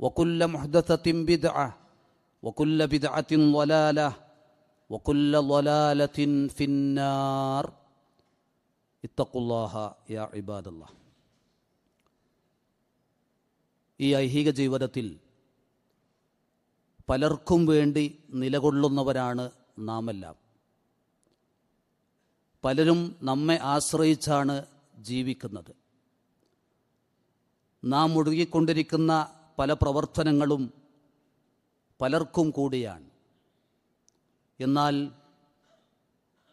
وكل محدثه بدعه وكل بدعه ضلاله وكل ضلاله في النار ഇത്തക്കുല്ലാഹ യാ ഇബാദല്ല ഈ ഐഹിക ജീവിതത്തിൽ പലർക്കും വേണ്ടി നിലകൊള്ളുന്നവരാണ് നാമെല്ലാം പലരും നമ്മെ ആശ്രയിച്ചാണ് ജീവിക്കുന്നത് നാം മുഴുകിക്കൊണ്ടിരിക്കുന്ന പല പ്രവർത്തനങ്ങളും പലർക്കും കൂടിയാണ്. എന്നാൽ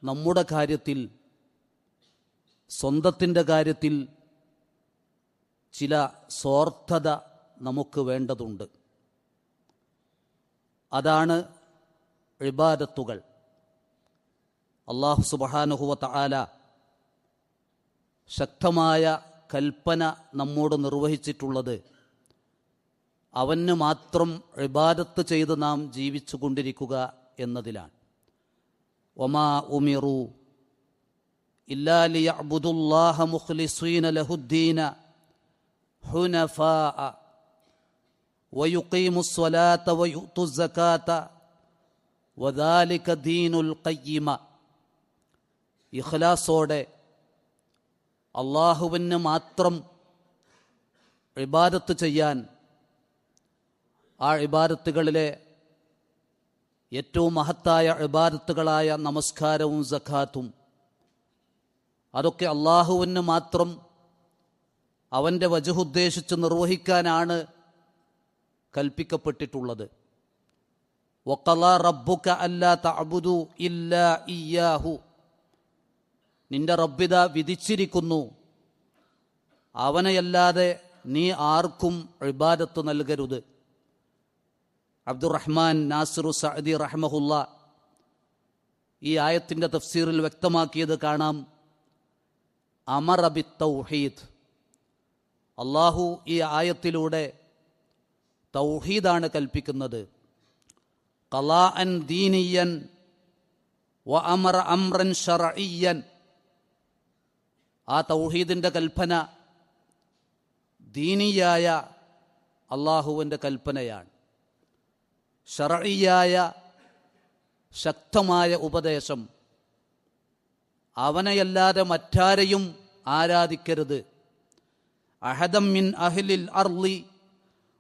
നമ്മുടെ കാര്യത്തിൽ സ്വന്തത്തിന്റെ കാര്യത്തിൽ ചില സ്വാർത്ഥത നമുക്ക് വേണ്ടതുണ്ട്. അതാണ് ഇബാദത്തുകൾ. അള്ളാഹു സുബഹാനുഹുവ ആല ശക്തമായ കൽപ്പന നമ്മോട് നിർവഹിച്ചിട്ടുള്ളത് അവന് മാത്രം ഇബാദത്ത് ചെയ്ത് നാം ജീവിച്ചു കൊണ്ടിരിക്കുക എന്നതിലാണ്. ഒമാ ഉമിറു ഇല്ലാലി അബുദുല്ലാഹ മുഖ്ലിസീന ലഹുദ്ദീന ഹുനഫ വയുക്കീമുസ്വലാത്ത വയുത്തുസക്കാത്ത വദാലിക ദീനുൽ കയ്യമ ഇഖ്ലാസോടെ അള്ളാഹുവിന് മാത്രം ഇബാദത്ത് ചെയ്യാൻ ആ ഇബാരത്തുകളിലെ ഏറ്റവും മഹത്തായ ഇബാരത്തുകളായ നമസ്കാരവും സഖാത്തും അതൊക്കെ അള്ളാഹുവിന് മാത്രം അവന്റെ വജുഹുദ്ദേശിച്ച് നിർവഹിക്കാനാണ് കൽപ്പിക്കപ്പെട്ടിട്ടുള്ളത്. ഒക്കല റബ്ബുക്ക അല്ലാ തഅബുദു ഇല്ല ഇയാഹു നിന്റെ റബ്ബിത വിധിച്ചിരിക്കുന്നു. അവനെയല്ലാതെ നീ ആർക്കും ഇബാദത്ത് നൽകരുത്. അബ്ദുറഹ്മാൻ നാസിറു സഅദി റഹ്മഹുല്ല. ഈ ആയത്തിന്റെ തഫ്സീറിൽ വ്യക്തമാക്കിയത് കാണാം. അമറബി തൗഹീദ്. അള്ളാഹു ഈ ആയത്തിലൂടെ തൗഹീദാണ് കൽപ്പിക്കുന്നത്. കലാ അൻ ദീനിയൻ വ അമർ അമ്രൻ ഷറയ്യൻ ആ തൗഹീദിന്റെ കൽപ്പന ദീനിയായ അള്ളാഹുവിന്റെ കൽപ്പനയാണ്. ഷറഇയായ ശക്തമായ ഉപദേശം. അവനെയല്ലാതെ മറ്റാരെയും ആരാധിക്കരുത്. അഹദം മിൻ അഹ്ലിൽ അർലി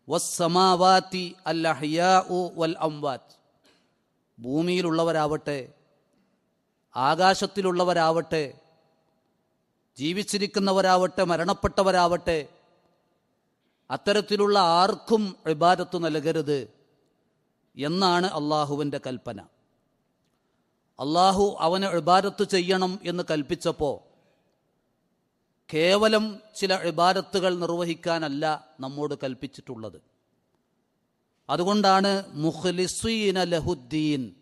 വസ്സമാവാത്തി അൽ അഹിയാ വൽ അംവാത്ത് ഭൂമിയിലുള്ളവരാവട്ടെ ആകാശത്തിലുള്ളവരാവട്ടെ ജീവിച്ചിരിക്കുന്നവരാവട്ടെ മരണപ്പെട്ടവരാവട്ടെ അത്തരത്തിലുള്ള ആർക്കും ഇബാദത്ത് നൽകരുത്. എന്നാണ് അള്ളാഹുവിന്റെ കൽപ്പന. അള്ളാഹു അവന് ഇബാരത്ത് ചെയ്യണം എന്ന് കൽപ്പിച്ചപ്പോൾ കേവലം ചില ഇബാരത്തുകൾ നിർവഹിക്കാനല്ല നമ്മോട് കൽപ്പിച്ചിട്ടുള്ളത്. അതുകൊണ്ടാണ് മുഖ്ലിസീന ലഹുദ്ദീൻ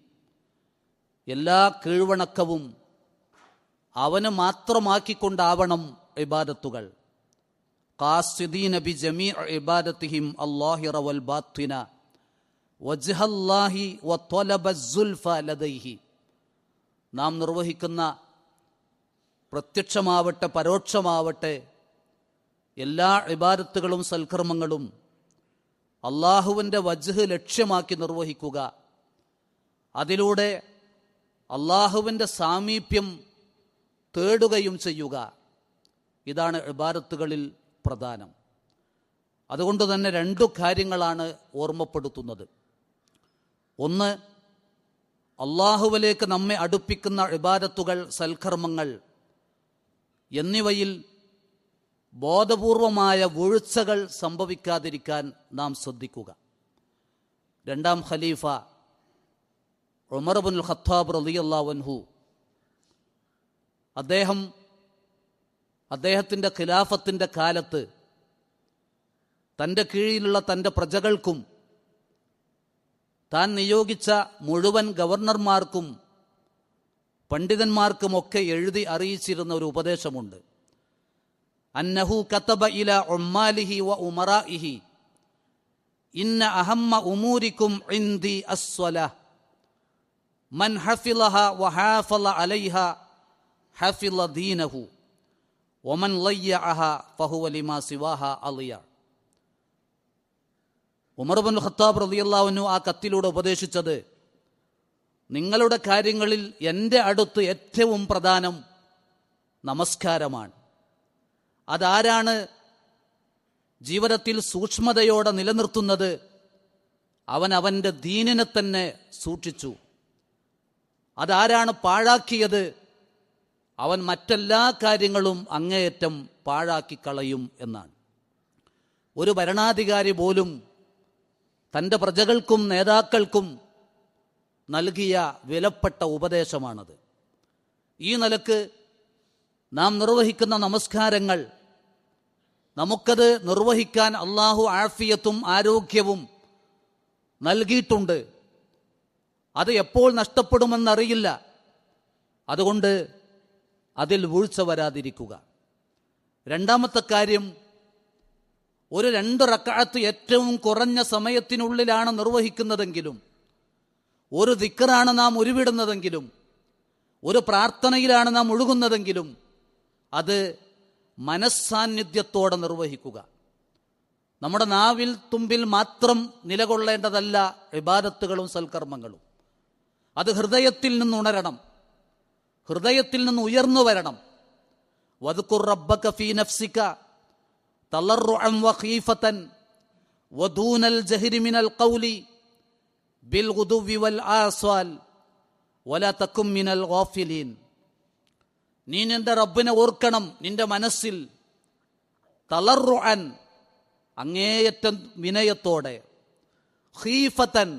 എല്ലാ കീഴ്വണക്കവും അവന് മാത്രമാക്കിക്കൊണ്ടാവണം ഇബാദത്തുകൾ. കാസിദീൻ ബി ജമീ ഇബാദത്തിഹിം അള്ളാഹിറവൽ ബാത്തിന വജ്ഹല്ലാഹി ലദൈഹി. നാം നിർവഹിക്കുന്ന പ്രത്യക്ഷമാവട്ടെ പരോക്ഷമാവട്ടെ എല്ലാ ഇബാരത്തുകളും സൽക്കർമ്മങ്ങളും അള്ളാഹുവിന്റെ വജ്ഹ് ലക്ഷ്യമാക്കി നിർവഹിക്കുക. അതിലൂടെ അള്ളാഹുവിന്റെ സാമീപ്യം തേടുകയും ചെയ്യുക. ഇതാണ് ഇബാരത്തുകളിൽ പ്രധാനം. അതുകൊണ്ട് തന്നെ രണ്ടു കാര്യങ്ങളാണ് ഓർമ്മപ്പെടുത്തുന്നത്. ഒന്ന് അള്ളാഹുവിലേക്ക് നമ്മെ അടുപ്പിക്കുന്ന ഇബാദത്തുകൾ സൽക്കർമ്മങ്ങൾ എന്നിവയിൽ ബോധപൂർവമായ വീഴ്ചകൾ സംഭവിക്കാതിരിക്കാൻ നാം ശ്രദ്ധിക്കുക. രണ്ടാം ഖലീഫ ഉമർബുൽ ഖത്താബ് റലിയല്ലാവൻഹു അദ്ദേഹം അദ്ദേഹത്തിന്റെ ഖിലാഫത്തിന്റെ കാലത്ത് തന്റെ കീഴിലുള്ള തന്റെ പ്രജകൾക്കും താൻ നിയോഗിച്ച മുഴുവൻ ഗവർണർമാർക്കും പണ്ഡിതന്മാർക്കുമൊക്കെ എഴുതി അറിയിച്ചിരുന്ന ഒരു ഉപദേശമുണ്ട്. അന്നഹു കത്തബ ഇല ഉമ്മാലിഹി വ ഉമറാഇഹി. ഇന്ന അഹമ്മ ഉമൂരിക്കും അസ്വല. മൻ ഹഫിലഹ വഹാഫല അലൈഹ ഹഫില ദീനഹു. ഒമൻ ലയ്യ അഹ ലിമാ സിവാഹ അലിയ. ഉമർ ബിൻ ഖത്താബ് റളിയല്ലാഹു ആ കത്തിലൂടെ ഉപദേശിച്ചത് നിങ്ങളുടെ കാര്യങ്ങളിൽ എന്റെ അടുത്ത് ഏറ്റവും പ്രധാനം നമസ്കാരമാണ്. അതാരാണ് ജീവിതത്തിൽ സൂക്ഷ്മതയോടെ നിലനിർത്തുന്നത് അവൻ അവന്റെ ദീനിനെ തന്നെ സൂക്ഷിച്ചു. അതാരാണ് പാഴാക്കിയത് അവൻ മറ്റെല്ലാ കാര്യങ്ങളും അങ്ങേയറ്റം പാഴാക്കി കളയും എന്നാണ്. ഒരു ഭരണാധികാരി പോലും തന്റെ പ്രജകൾക്കും നേതാക്കൾക്കും നൽകിയ വിലപ്പെട്ട ഉപദേശമാണത്. ഈ നിലയ്ക്ക് നാം നിർവഹിക്കുന്ന നമസ്കാരങ്ങൾ നമുക്കത് നിർവഹിക്കാൻ അള്ളാഹു ആഫിയത്തും ആരോഗ്യവും നൽകിയിട്ടുണ്ട്. അത് എപ്പോൾ നഷ്ടപ്പെടുമെന്നറിയില്ല. അതുകൊണ്ട് അതിൽ വീഴ്ച വരാതിരിക്കുക. രണ്ടാമത്തെ കാര്യം ഒരു രണ്ട് റക്കാത്ത് ഏറ്റവും കുറഞ്ഞ സമയത്തിനുള്ളിലാണ് നിർവഹിക്കുന്നതെങ്കിലും ഒരു ദിക്കറാണ് നാം ഉരുവിടുന്നതെങ്കിലും ഒരു പ്രാർത്ഥനയിലാണ് നാം ഒഴുകുന്നതെങ്കിലും അത് മനസ്സാന്നിധ്യത്തോടെ നിർവഹിക്കുക. നമ്മുടെ നാവിൽ തുമ്പിൽ മാത്രം നിലകൊള്ളേണ്ടതല്ല ഇബാദത്തുകളും സൽക്കർമ്മങ്ങളും. അത് ഹൃദയത്തിൽ നിന്ന് ഉണരണം ഹൃദയത്തിൽ നിന്ന് ഉയർന്നു വരണം. വതുക്കുർ റബ്ബക ഫീ നഫ്സിക നീ നിന്റെ റബ്ബിനെ ഓർക്കണം നിന്റെ മനസ്സിൽ? തളർറുഅൻ അങ്ങേയറ്റം വിനയത്തോടെ ഹീഫത്തൻ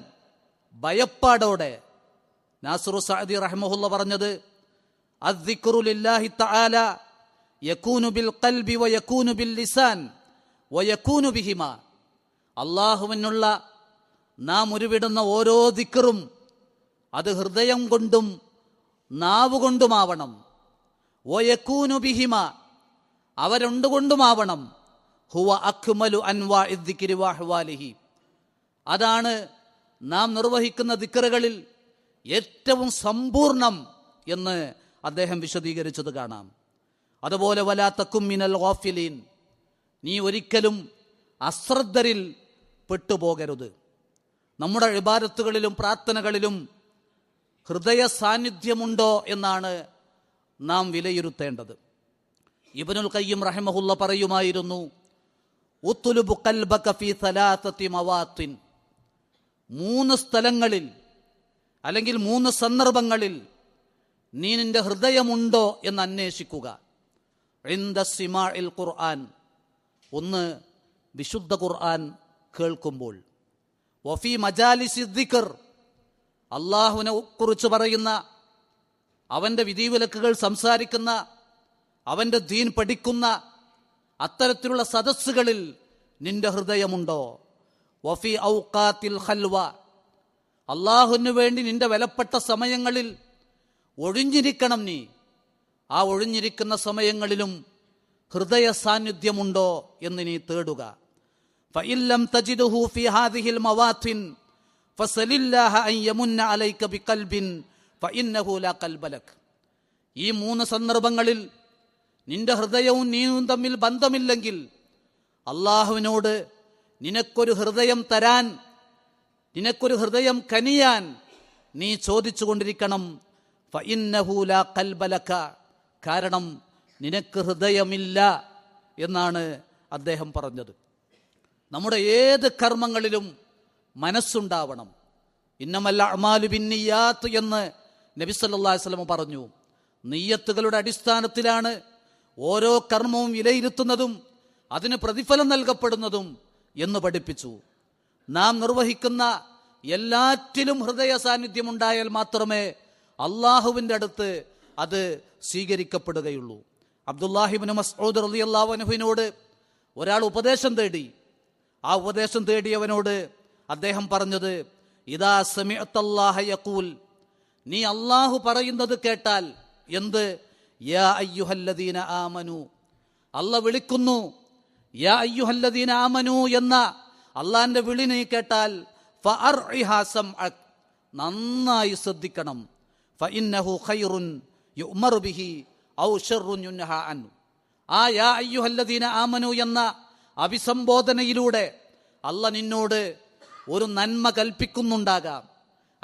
ഭയപ്പാടോടെ. നാസുറു സഅദി റഹ്മുല്ല പറഞ്ഞത് അദ്ദിക്റു ലില്ലാഹി തആല യകൂനു ബിൽ ഖൽബി യക്കൂനു ബിൽ ലിസാൻ വ യക്കൂനു ബിഹിമ. അള്ളാഹുവിനുള്ള നാം ഉരുവിടുന്ന ഓരോ ദിക്കറും അത് ഹൃദയം കൊണ്ടും നാവ് കൊണ്ടുമാവണം. യക്കൂനു ബിഹിമ. അവരുണ്ടുകൊണ്ടുമാവണം. ഹുവ അഖ്മലു അൻവാ ഇദ്ദിക്കിരി വാഹ്വാലിഹി അതാണ് നാം നിർവഹിക്കുന്ന ദിക്കറുകളിൽ ഏറ്റവും സമ്പൂർണം എന്ന് അദ്ദേഹം വിശദീകരിച്ചത് കാണാം. അതുപോലെ വലാത്തക്കും മിനൽ ഓഫിലീൻ നീ ഒരിക്കലും അശ്രദ്ധരിൽ പെട്ടുപോകരുത്. നമ്മുടെ ഇബാരത്തുകളിലും പ്രാർത്ഥനകളിലും ഹൃദയ സാന്നിധ്യമുണ്ടോ എന്നാണ് നാം വിലയിരുത്തേണ്ടത്. ഇബനുൽ കയ്യം റഹമഹുല്ല പറയുമായിരുന്നു ഉത്തുലുബു കൽബക ഫീ സലാസത്തി മൂന്ന് സ്ഥലങ്ങളിൽ അല്ലെങ്കിൽ മൂന്ന് സന്ദർഭങ്ങളിൽ നീ നിന്റെ ഹൃദയമുണ്ടോ എന്ന് അന്വേഷിക്കുക. ഇന്ദ സിമാഇൽ ഖുർആൻ ഒന്ന് വിശുദ്ധ ഖുർആൻ കേൾക്കുമ്പോൾ. വഫി മജാലിസി ദിക്കർ അള്ളാഹുവിനെ കുറിച്ച് പറയുന്ന അവന്റെ വിധിവിലക്കുകൾ സംസാരിക്കുന്ന അവന്റെ ദീൻ പഠിക്കുന്ന അത്തരത്തിലുള്ള സദസ്സുകളിൽ നിന്റെ ഹൃദയമുണ്ടോ? വഫി ഔക്കാത്തിൽ ഹൽവ അള്ളാഹുവിന് വേണ്ടി നിന്റെ വിലപ്പെട്ട സമയങ്ങളിൽ ഒഴിഞ്ഞിരിക്കണം നീ. ആ ഒഴിഞ്ഞിരിക്കുന്ന സമയങ്ങളിലും ഹൃദയ സാന്നിധ്യമുണ്ടോ എന്ന് നീ തേടുക. തജിദുഹു ഫി ഹാദിഹിൽ ഫഇന്നഹു ലാ ഈ മൂന്ന് സന്ദർഭങ്ങളിൽ നിന്റെ ഹൃദയവും നീയും തമ്മിൽ ബന്ധമില്ലെങ്കിൽ അള്ളാഹുവിനോട് നിനക്കൊരു ഹൃദയം തരാൻ നിനക്കൊരു ഹൃദയം കനിയാൻ നീ ചോദിച്ചു കൊണ്ടിരിക്കണം ഫഇന്നഹൂല കൽബലക്ക കാരണം നിനക്ക് ഹൃദയമില്ല എന്നാണ് അദ്ദേഹം പറഞ്ഞത്. നമ്മുടെ ഏത് കർമ്മങ്ങളിലും മനസ്സുണ്ടാവണം. ഇന്നമല്ല അമാലു ബിന്നിയാത്ത് എന്ന് നബി സല്ലല്ലാഹു വസല്ലം പറഞ്ഞു. നെയ്യത്തുകളുടെ അടിസ്ഥാനത്തിലാണ് ഓരോ കർമ്മവും വിലയിരുത്തുന്നതും അതിന് പ്രതിഫലം നൽകപ്പെടുന്നതും എന്ന് പഠിപ്പിച്ചു. നാം നിർവഹിക്കുന്ന എല്ലാറ്റിലും ഹൃദയ സാന്നിധ്യമുണ്ടായാൽ മാത്രമേ അള്ളാഹുവിന്റെ അടുത്ത് അത് സ്വീകരിക്കപ്പെടുകയുള്ളൂ. അബ്ദുല്ലാഹിബിൻ മസ്ഊദ് റളിയല്ലാഹു അൻഹുവിനോട് ഒരാൾ ഉപദേശം തേടി. ആ ഉപദേശം തേടിയവനോട് അദ്ദേഹം പറഞ്ഞത് ഇതാ സമിഅത്തല്ലാഹ യഖൂൽ നീ അള്ളാഹു പറയുന്നത് കേട്ടാൽ എന്ത്? യാ അയ്യുഹല്ലദീന ആമനു അല്ല വിളിക്കുന്നു യാ അയ്യുഹല്ലദീന ആമനു എന്ന അള്ളാന്റെ വിളി നീ കേട്ടാൽ. നന്നായി ശ്രദ്ധിക്കണം. ഫഇന്നഹു ഖൈറുൻ യുഅ്മറു ബിഹി ഔ അൻഹു. ആ യാ അയ്യുഹല്ലദീന ആമനു എന്ന അഭിസംബോധനയിലൂടെ അല്ല നിന്നോട് ഒരു നന്മ കൽപ്പിക്കുന്നുണ്ടാകാം.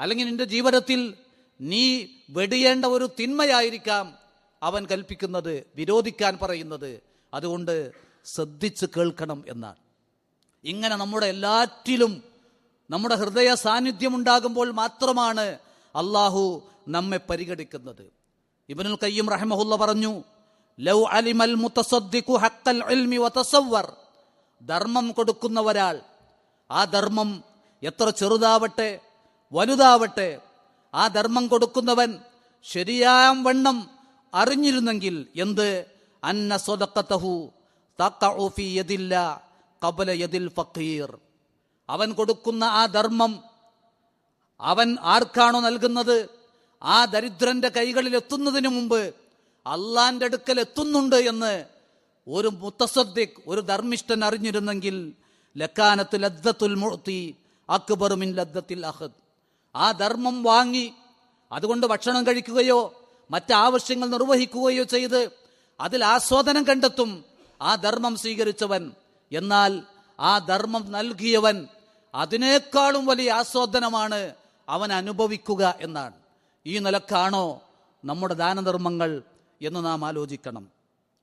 അല്ലെങ്കിൽ നിന്റെ ജീവിതത്തിൽ നീ വെടിയേണ്ട ഒരു തിന്മയായിരിക്കാം അവൻ കൽപ്പിക്കുന്നത് വിരോധിക്കാൻ പറയുന്നത്. അതുകൊണ്ട് ശ്രദ്ധിച്ച് കേൾക്കണം എന്നാണ്. ഇങ്ങനെ നമ്മുടെ എല്ലാറ്റിലും നമ്മുടെ ഹൃദയ സാന്നിധ്യം ഉണ്ടാകുമ്പോൾ മാത്രമാണ് അള്ളാഹു നമ്മെ പരിഗണിക്കുന്നത്. ഇബ്നുൽ കയ്യം റഹമഹുല്ല പറഞ്ഞു ലൗ അലിമൽ മുത്തസദ്ദിഖു ഹഖൽ ഇൽമി വതസവ്വർ. ധർമ്മം കൊടുക്കുന്ന ഒരാൾ ആ ധർമ്മം എത്ര ചെറുതാവട്ടെ വലുതാവട്ടെ ആ ധർമ്മം കൊടുക്കുന്നവൻ ശരിയായ വണ്ണം അറിഞ്ഞിരുന്നെങ്കിൽ എന്ത്? അന്ന സ്വതക്കത്തഹു തഖഉ ഫീ യദില്ല ഖബല യദിൽ ഫഖീർ. അവൻ കൊടുക്കുന്ന ആ ധർമ്മം അവൻ ആർക്കാണോ നൽകുന്നത്? ആ ദരിദ്രന്റെ കൈകളിൽ എത്തുന്നതിന് മുമ്പ് അള്ളാന്റെ അടുക്കൽ എത്തുന്നുണ്ട് എന്ന് ഒരു മുത്തസദ്ദിഖ് ഒരു ധർമ്മിഷ്ഠൻ അറിഞ്ഞിരുന്നെങ്കിൽ ലക്കാനത്ത് ലദ്ദത്തുൽ മുഴത്തി അക്ബറുമിൻ ലദ്ദത്തിൽ അഹദ്. ആ ധർമ്മം വാങ്ങി അതുകൊണ്ട് ഭക്ഷണം കഴിക്കുകയോ മറ്റാവശ്യങ്ങൾ നിർവഹിക്കുകയോ ചെയ്ത് അതിൽ ആസ്വാദനം കണ്ടെത്തും ആ ധർമ്മം സ്വീകരിച്ചവൻ. എന്നാൽ ആ ധർമ്മം നൽകിയവൻ അതിനേക്കാളും വലിയ ആസ്വാദനമാണ് അവൻ അനുഭവിക്കുക എന്നാണ്. ഈ നിലക്കാണോ നമ്മുടെ ദാനധർമ്മങ്ങൾ എന്ന് നാം ആലോചിക്കണം.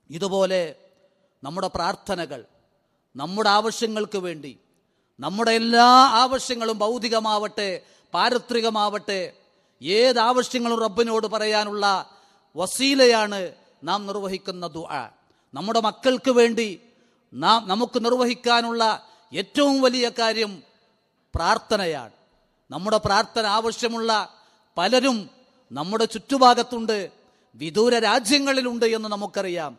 ഇതുപോലെ നമ്മുടെ പ്രാർത്ഥനകൾ നമ്മുടെ ആവശ്യങ്ങൾക്ക് വേണ്ടി നമ്മുടെ എല്ലാ ആവശ്യങ്ങളും ഭൗതികമാവട്ടെ പാരത്രികമാവട്ടെ ഏത് ആവശ്യങ്ങളും റബ്ബിനോട് പറയാനുള്ള വസീലയാണ് നാം നിർവഹിക്കുന്ന ദുആ. നമ്മുടെ മക്കൾക്ക് വേണ്ടി നാം നമുക്ക് നിർവഹിക്കാനുള്ള ഏറ്റവും വലിയ കാര്യം പ്രാർത്ഥനയാണ്. നമ്മുടെ പ്രാർത്ഥന ആവശ്യമുള്ള പലരും നമ്മുടെ ചുറ്റുഭാഗത്തുണ്ട് വിദൂര രാജ്യങ്ങളിലുണ്ട് എന്ന് നമുക്കറിയാം.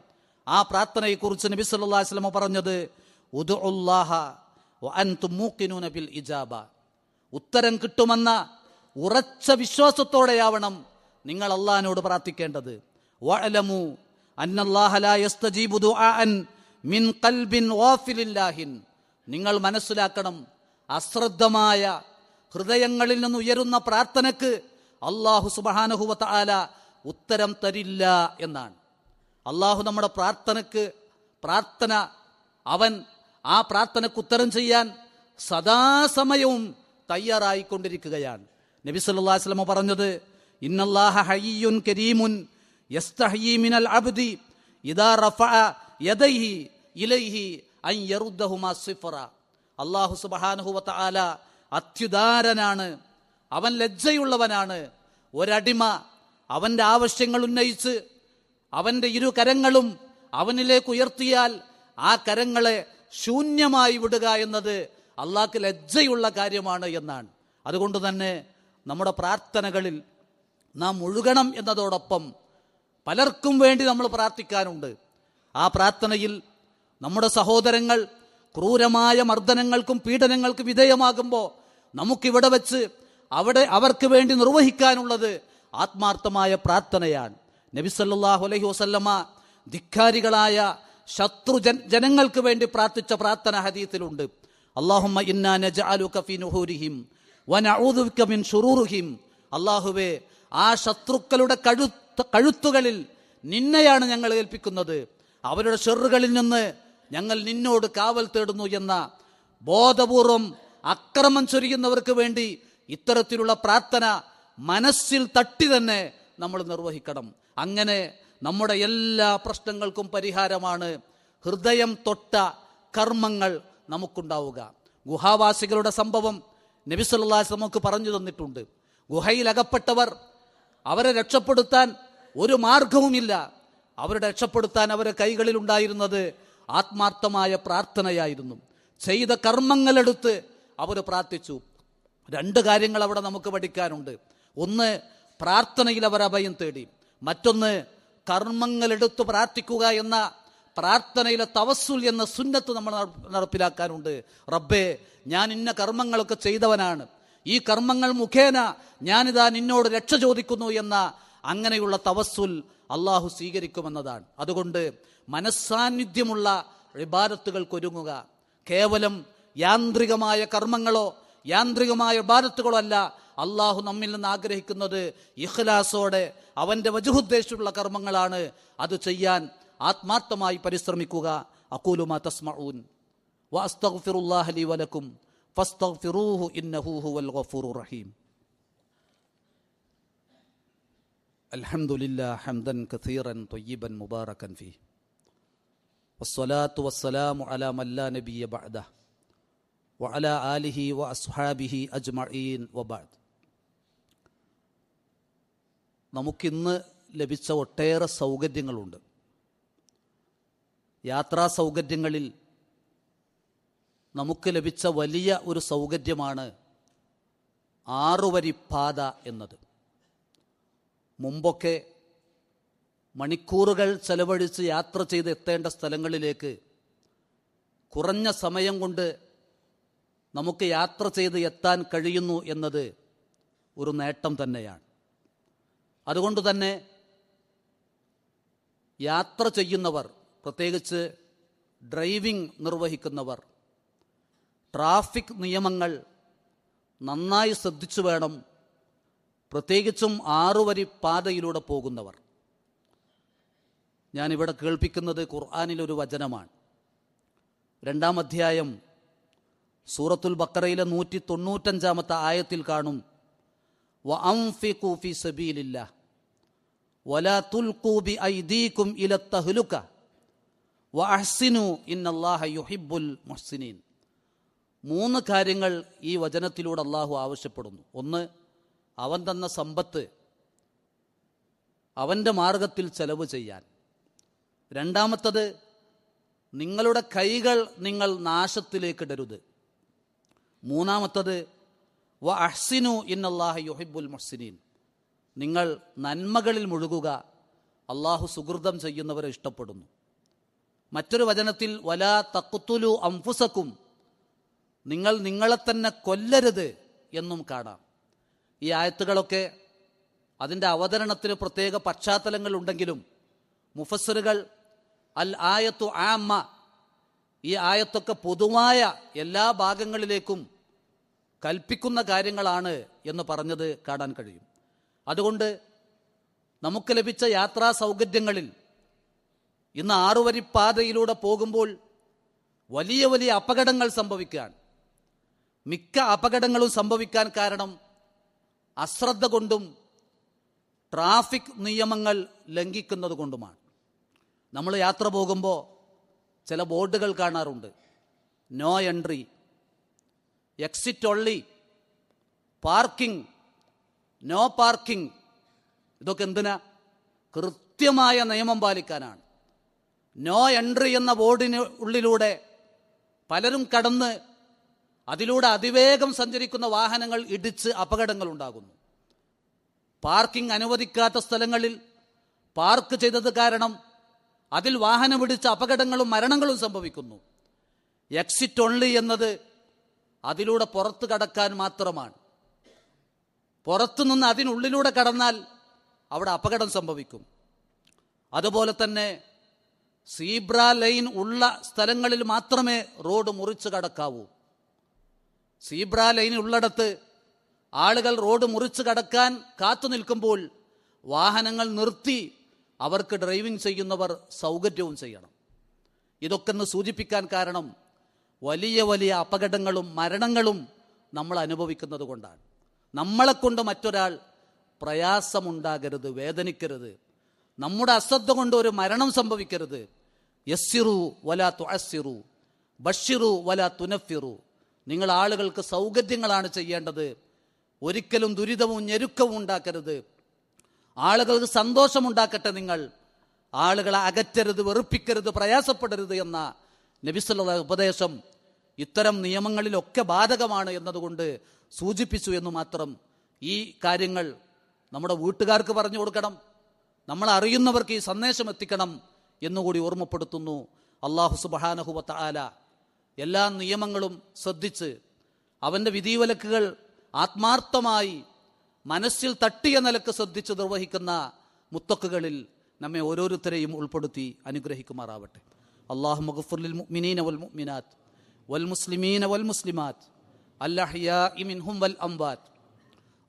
ആ പ്രാർത്ഥനയെക്കുറിച്ച് നബി സല്ലാ വസ്ലമ പറഞ്ഞത് ഉദ്ഉല്ലാഹ വഅൻതും മൂഖിനൂന ബിൽ ഇജാബ. ഉത്തരം കിട്ടുമെന്ന ഉറച്ച വിശ്വാസത്തോടെയാവണം നിങ്ങൾ അള്ളാഹിനോട് പ്രാർത്ഥിക്കേണ്ടത്. വഅലമു മിൻ നിങ്ങൾ മനസ്സിലാക്കണം അശ്രദ്ധമായ ഹൃദയങ്ങളിൽ നിന്ന് ഉയരുന്ന പ്രാർത്ഥനക്ക് അള്ളാഹു സുബഹാനഹുവത്ത ആല ഉത്തരം തരില്ല എന്നാണ്. അള്ളാഹു നമ്മുടെ പ്രാർത്ഥനക്ക് പ്രാർത്ഥന അവൻ ആ പ്രാർത്ഥനക്ക് ഉത്തരം ചെയ്യാൻ സദാസമയവും തയ്യാറായിക്കൊണ്ടിരിക്കുകയാണ്. നബി വസല്ലം പറഞ്ഞത് ഇന്നല്ലാഹ ഹയ്യുൻ കരീമുൻ യസ്തഹീമിനൽ അബ്ദി ഇദാ യദൈഹി ഇലൈഹി സിഫറ. അല്ലാഹു സുബ്ഹാനഹു വ തആല അത്യുദാരനാണ് അവൻ ലജ്ജയുള്ളവനാണ്. ഒരടിമ. അവന്റെ ആവശ്യങ്ങൾ ഉന്നയിച്ച് അവന്റെ ഇരു കരങ്ങളും അവനിലേക്ക് ഉയർത്തിയാൽ ആ കരങ്ങളെ ശൂന്യമായി വിടുക എന്നത് അള്ളാഹ്ക്ക് ലജ്ജയുള്ള കാര്യമാണ് എന്നാണ്. അതുകൊണ്ട് തന്നെ നമ്മുടെ പ്രാർത്ഥനകളിൽ നാം മുഴുകണം എന്നതോടൊപ്പം പലർക്കും വേണ്ടി നമ്മൾ പ്രാർത്ഥിക്കാനുണ്ട്. ആ പ്രാർത്ഥനയിൽ നമ്മുടെ സഹോദരങ്ങൾ ക്രൂരമായ മർദ്ദനങ്ങൾക്കും പീഡനങ്ങൾക്കും വിധേയമാകുമ്പോൾ നമുക്കിവിടെ വെച്ച് അവിടെ അവർക്ക് വേണ്ടി നിർവഹിക്കാനുള്ളത് ആത്മാർത്ഥമായ പ്രാർത്ഥനയാണ്. നബി സല്ലല്ലാഹു അലൈഹി വസല്ലമ ധിക്കാരികളായ ശത്രു ജനങ്ങൾക്ക് വേണ്ടി പ്രാർത്ഥിച്ച പ്രാർത്ഥന ഹദീത്തിലുണ്ട്. അള്ളാഹുമ്മ ഇന്നാ നുഹൂരിഹിം മിൻ അള്ളാഹുവേ ആ ശത്രുക്കളുടെ കഴുത്ത് കഴുത്തുകളിൽ നിന്നെയാണ് ഞങ്ങൾ ഏൽപ്പിക്കുന്നത്. അവരുടെ ഷെറുകളിൽ നിന്ന് ഞങ്ങൾ നിന്നോട് കാവൽ തേടുന്നു എന്ന ബോധപൂർവം അക്രമം ചൊരിയുന്നവർക്ക് വേണ്ടി ഇത്തരത്തിലുള്ള പ്രാർത്ഥന മനസ്സിൽ തട്ടി തന്നെ നമ്മൾ നിർവഹിക്കണം. അങ്ങനെ നമ്മുടെ എല്ലാ പ്രശ്നങ്ങൾക്കും പരിഹാരമാണ് ഹൃദയം തൊട്ട കർമ്മങ്ങൾ നമുക്കുണ്ടാവുക. ഗുഹാവാസികളുടെ സംഭവം നബിസുല്ലാസ് നമുക്ക് പറഞ്ഞു തന്നിട്ടുണ്ട്. ഗുഹയിലകപ്പെട്ടവർ അവരെ രക്ഷപ്പെടുത്താൻ ഒരു മാർഗവുമില്ല. അവരെ രക്ഷപ്പെടുത്താൻ അവരെ കൈകളിൽ ഉണ്ടായിരുന്നത് ആത്മാർത്ഥമായ പ്രാർത്ഥനയായിരുന്നു. ചെയ്ത കർമ്മങ്ങളെടുത്ത് അവർ പ്രാർത്ഥിച്ചു. രണ്ട് കാര്യങ്ങൾ അവിടെ നമുക്ക് പഠിക്കാനുണ്ട്. ഒന്ന് പ്രാർത്ഥനയിൽ അവർ അഭയം തേടി. മറ്റൊന്ന് കർമ്മങ്ങളെടുത്ത് പ്രാർത്ഥിക്കുക എന്ന പ്രാർത്ഥനയിലെ തവസുൽ എന്ന സുന്നത്ത് നമ്മൾ നട- നടപ്പിലാക്കാനുണ്ട്. റബ്ബേ ഞാൻ ഇന്ന കർമ്മങ്ങളൊക്കെ ചെയ്തവനാണ്. ഈ കർമ്മങ്ങൾ മുഖേന ഞാനിതാ നിന്നോട് രക്ഷ ചോദിക്കുന്നു എന്ന അങ്ങനെയുള്ള തവസ്സുൽ അള്ളാഹു സ്വീകരിക്കുമെന്നതാണ്. അതുകൊണ്ട് മനസ്സാന്നിധ്യമുള്ള ഒരുങ്ങുക കേവലം യാന്ത്രികമായ കർമ്മങ്ങളോ യാന്ത്രികമായ ഇബാദത്തുകളോ അല്ല അള്ളാഹു നമ്മിൽ നിന്ന് ആഗ്രഹിക്കുന്നത് ഇഖ്ലാസോടെ അവന്റെ വജുഹുദ്ദേശമുള്ള കർമ്മങ്ങളാണ് അത് ചെയ്യാൻ ആത്മാർത്ഥമായി പരിശ്രമിക്കുക അക്കൂലുമാ തസ്മഊൻ വഅസ്തഗ്ഫിറുല്ലാഹ ലി വലക്കും ഫസ്തഗ്ഫിറൂഹു ഇന്നഹു ഹുവൽ ഗഫൂറുർ റഹീം الحمد لله حمدا كثيرا طيبا مباركا فيه والصلاة والسلام على من لا نبي بعده വഅല ആലിഹി വ അസ്ഹാബിഹി അജ്മഈൻ വബാദ് നമുക്കിന്ന് ലഭിച്ച ഒട്ടേറെ സൗകര്യങ്ങളുണ്ട്. യാത്രാ സൗകര്യങ്ങളിൽ നമുക്ക് ലഭിച്ച വലിയ ഒരു സൗകര്യമാണ് ആറുവരി പാത എന്നത്. മുമ്പൊക്കെ മണിക്കൂറുകൾ ചെലവഴിച്ച് യാത്ര ചെയ്ത് എത്തേണ്ട സ്ഥലങ്ങളിലേക്ക് കുറഞ്ഞ സമയം കൊണ്ട് നമുക്ക് യാത്ര ചെയ്ത് എത്താൻ കഴിയുന്നു എന്നത് ഒരു നേട്ടം തന്നെയാണ്. അതുകൊണ്ട് തന്നെ യാത്ര ചെയ്യുന്നവർ പ്രത്യേകിച്ച് ഡ്രൈവിംഗ് നിർവഹിക്കുന്നവർ ട്രാഫിക് നിയമങ്ങൾ നന്നായി ശ്രദ്ധിച്ചു വേണം പ്രത്യേകിച്ചും ആറുവരി പാതയിലൂടെ പോകുന്നവർ. ഞാനിവിടെ കേൾപ്പിക്കുന്നത് ഖുർആാനിലൊരു വചനമാണ്. രണ്ടാം അധ്യായം സൂറത്തുൽ ബക്കറയിലെ നൂറ്റി തൊണ്ണൂറ്റഞ്ചാമത്തെ ആയത്തിൽ കാണും. വ ഇന്നല്ലാഹ മുഹ്സിനീൻ. മൂന്ന് കാര്യങ്ങൾ ഈ വചനത്തിലൂടെ അള്ളാഹു ആവശ്യപ്പെടുന്നു. ഒന്ന് അവൻ തന്ന സമ്പത്ത് അവന്റെ മാർഗത്തിൽ ചെലവ് ചെയ്യാൻ. രണ്ടാമത്തത് നിങ്ങളുടെ കൈകൾ നിങ്ങൾ നാശത്തിലേക്ക് ഇടരുത്. മൂന്നാമത്തത് വ അഹ്സിനു ഇന്നല്ലാഹ യുഹിബുൽ മുഹ്സിനീൻ. നിങ്ങൾ നന്മകളിൽ മുഴുകുക അള്ളാഹു സുഹൃതം ചെയ്യുന്നവരെ ഇഷ്ടപ്പെടുന്നു. മറ്റൊരു വചനത്തിൽ വലാ തക്കുത്തുലു അംഫുസക്കും നിങ്ങൾ നിങ്ങളെ തന്നെ കൊല്ലരുത് എന്നും കാണാം. ഈ ആയത്തുകളൊക്കെ അതിന്റെ അവതരണത്തിന് പ്രത്യേക പശ്ചാത്തലങ്ങൾ ഉണ്ടെങ്കിലും മുഫസറുകൾ അൽ ആയത്തു ആമ്മ ഈ ആയത്തൊക്കെ പൊതുവായ എല്ലാ ഭാഗങ്ങളിലേക്കും കൽപ്പിക്കുന്ന കാര്യങ്ങളാണ് എന്ന് പറഞ്ഞത് കാണാൻ കഴിയും. അതുകൊണ്ട് നമുക്ക് ലഭിച്ച യാത്രാ സൗകര്യങ്ങളിൽ ഇന്ന് ആറുവരിപ്പാതയിലൂടെ പോകുമ്പോൾ വലിയ വലിയ അപകടങ്ങൾ സംഭവിക്കുകയാണ്. മിക്ക അപകടങ്ങളും സംഭവിക്കാൻ കാരണം അശ്രദ്ധ കൊണ്ടും ട്രാഫിക് നിയമങ്ങൾ ലംഘിക്കുന്നത് കൊണ്ടുമാണ് നമ്മൾ യാത്ര പോകുമ്പോൾ ചില ബോർഡുകൾ കാണാറുണ്ട്. No entry exit only parking no parking ഇതൊക്കെ എന്തിനാ? കൃത്യമായ നിയമം പാലിക്കാനാണ്. നോ എൻട്രി എന്ന ബോർഡിന് ഉള്ളിലൂടെ പലരും കടന്ന് അതിലൂടെ അതിവേഗം സഞ്ചരിക്കുന്ന വാഹനങ്ങൾ ഇടിച്ച് അപകടങ്ങൾ ഉണ്ടാകുന്നു. പാർക്കിംഗ് അനുവദിക്കാത്ത സ്ഥലങ്ങളിൽ പാർക്ക് ചെയ്തത് കാരണം അതിൽ വാഹനമിടിച്ച് അപകടങ്ങളും മരണങ്ങളും സംഭവിക്കുന്നു. എക്സിറ്റ് ഓൺലി എന്നത് അതിലൂടെ പുറത്തു കടക്കാൻ മാത്രമാണ്. പുറത്തുനിന്ന് അതിനുള്ളിലൂടെ കടന്നാൽ അവിടെ അപകടം സംഭവിക്കും. അതുപോലെ തന്നെ സീബ്ര ലൈൻ ഉള്ള സ്ഥലങ്ങളിൽ മാത്രമേ റോഡ് മുറിച്ച് കടക്കാവൂ. സീബ്ര ലൈൻ ഉള്ളിടത്ത് ആളുകൾ റോഡ് മുറിച്ച് കടക്കാൻ കാത്തു നിൽക്കുമ്പോൾ വാഹനങ്ങൾ നിർത്തി അവർക്ക് ഡ്രൈവിംഗ് ചെയ്യുന്നവർ സൗകര്യവും ചെയ്യണം. ഇതൊക്കെ ഒന്ന് സൂചിപ്പിക്കാൻ കാരണം വലിയ വലിയ അപകടങ്ങളും മരണങ്ങളും നമ്മൾ അനുഭവിക്കുന്നത് കൊണ്ടാണ്. നമ്മളെക്കൊണ്ട് മറ്റൊരാൾ പ്രയാസമുണ്ടാകരുത് വേദനിക്കരുത്. നമ്മുടെ അശ്രദ്ധ കൊണ്ട് ഒരു മരണം സംഭവിക്കരുത്. യസ്സിറു വല തുഅസ്സിറു ബഷിറു വല തുനഫിറു. നിങ്ങൾ ആളുകൾക്ക് സൗകര്യങ്ങളാണ് ചെയ്യേണ്ടത്. ഒരിക്കലും ദുരിതവും ഞെരുക്കവും ഉണ്ടാക്കരുത്. ആളുകൾക്ക് സന്തോഷമുണ്ടാക്കട്ടെ നിങ്ങൾ. ആളുകളെ അകറ്റരുത് വെറുപ്പിക്കരുത് പ്രയാസപ്പെടരുത് എന്ന നബിസ്വല്ല ഉപദേശം ഇത്തരം നിയമങ്ങളിലൊക്കെ ബാധകമാണ് എന്നതുകൊണ്ട് സൂചിപ്പിച്ചു എന്ന് മാത്രം ഈ കാര്യങ്ങൾ നമ്മുടെ വീട്ടുകാർക്ക് പറഞ്ഞു കൊടുക്കണം. നമ്മൾ അറിയുന്നവർക്ക് ഈ സന്ദേശം എത്തിക്കണം എന്നുകൂടി ഓർമ്മപ്പെടുത്തുന്നു. അള്ളാഹു സുബാനഹുവത്ത ആല എല്ലാ നിയമങ്ങളും ശ്രദ്ധിച്ച് അവന്റെ വിധിവിലക്കുകൾ ആത്മാർത്ഥമായി മനസ്സിൽ തട്ടിയ നിലക്ക് ശ്രദ്ധിച്ച് നിർവഹിക്കുന്ന മുത്തക്കുകളിൽ നമ്മെ ഓരോരുത്തരെയും ഉൾപ്പെടുത്തി അനുഗ്രഹിക്കുമാറാവട്ടെ അള്ളാഹു മഗഫുലിൽ മുഅ്മിനീന വൽ മുഅ്മിനാത്ത് വൽ മുസ്ലിമീന വൽ മുസ്ലിമാത്ത് അല്ലഹിയാഇ മിൻഹും വൽ അംവാത്ത്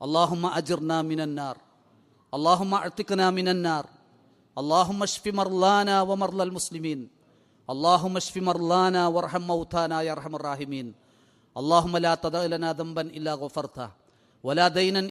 اللهم أجرنا من النار اللهم اعتقنا من النار اللهم اشف مرضانا ومرضى المسلمين اللهم اشف مرضانا وارحم موتانا يا ارحم الراحمين اللهم لا تدع لنا ذنبا الا غفرته ولا دينا